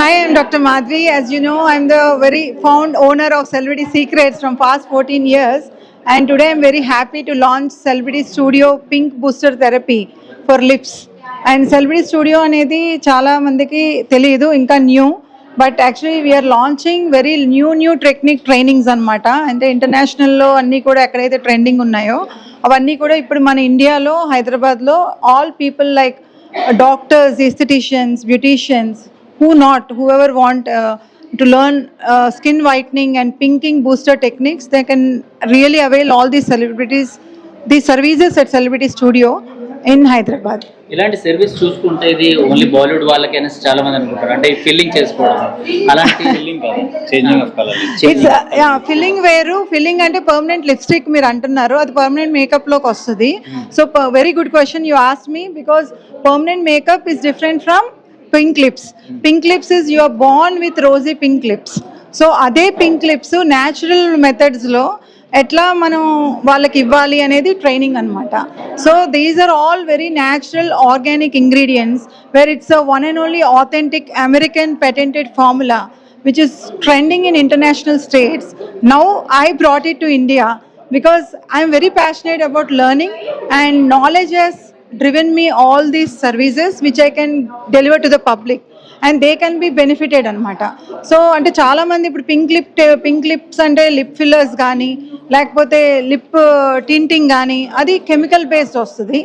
Dr. Madhvi. As you know, I'm the very fond owner of Celebrity Secrets from past 14 years. And today I'm very happy to launch Celebrity Studio Pink Booster Therapy for lips. And celebrity studio అనేది చాలా మందికి తెలియదు ఇంకా new but actually we are launching very new new technique trainings అనమాట అంటే ఇంటర్నేషనల్లో అన్నీ కూడా ఎక్కడైతే ట్రెండింగ్ ఉన్నాయో అవన్నీ కూడా ఇప్పుడు మన ఇండియాలో హైదరాబాద్లో all people like doctors aestheticians beauticians who not whoever want uh, to learn uh, skin whitening and pinking booster techniques they can really avail all these celebrities these services at celebrity studio in hyderabad ఇలాంటి service చూసుకుంటే ఇది only Bollywood వాళ్ళకైనా చాలా మంది అనుకుంటారు అంటే filling చేసుకోవడం అలాంటి ఫిల్లింగ్ కాదు చేంజింగ్ ఆఫ్ కలర్ ఫిల్లింగ్ వేరు ఫిల్లింగ్ అంటే పర్మనెంట్ లిప్స్టిక్ మీరు అంటున్నారు అది పర్మనెంట్ మేకప్లోకి వస్తుంది so very good question you asked me because permanent makeup is different from pink lips pink lips is your born with rosy pink lips so అదే pink lips natural మెథడ్స్లో ఎట్లా మనం వాళ్ళకి ఇవ్వాలి అనేది ట్రైనింగ్ అనమాట so these are all very natural organic ingredients where it's one and only authentic American patented formula which is trending in international states now I brought it to India because I'm very passionate about learning and knowledges driven me all these services which I can deliver to the public and they can be benefited అనమాట so అంటే చాలామంది ఇప్పుడు pink lip pink lips అంటే lip fillers కానీ లేకపోతే lip టింటింగ్ కానీ అది chemical based వస్తుంది.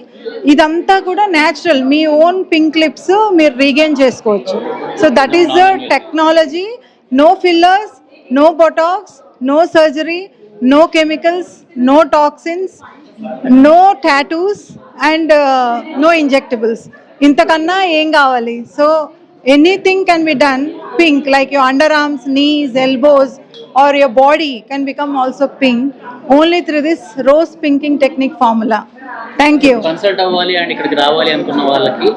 ఇదంతా కూడా న్యాచురల్ మీ ఓన్ పింక్ లిప్స్ మీరు రీగెయిన్ చేసుకోవచ్చు. So that is the technology no fillers no botox no surgery no chemicals, no toxins, no tattoos, and uh, no injectables. ఇంతకన్నా ఏం కావాలి? So anything can be done pink like your under arms knees elbows or your body can become also pink only through this rose pinking technique formula thank you consult అవ్వాలి and ఇక్కడికి రావాలి అనుకున్న వాళ్ళకి.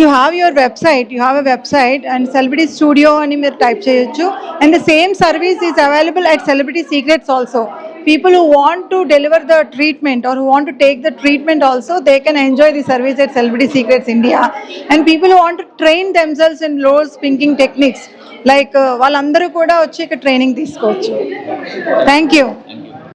You have your website you have a website and celebrity studio అని మీరు type చేయొచ్చు. And the same service is available at celebrity secrets also people who want to deliver the treatment or who want to take the treatment also they can enjoy the service at celebrity secrets India and people who want to train themselves in rose pinking techniques like వాళ్ళందరూ కూడా వచ్చి ఇక్కడ training తీసుకోవచ్చు. Thank you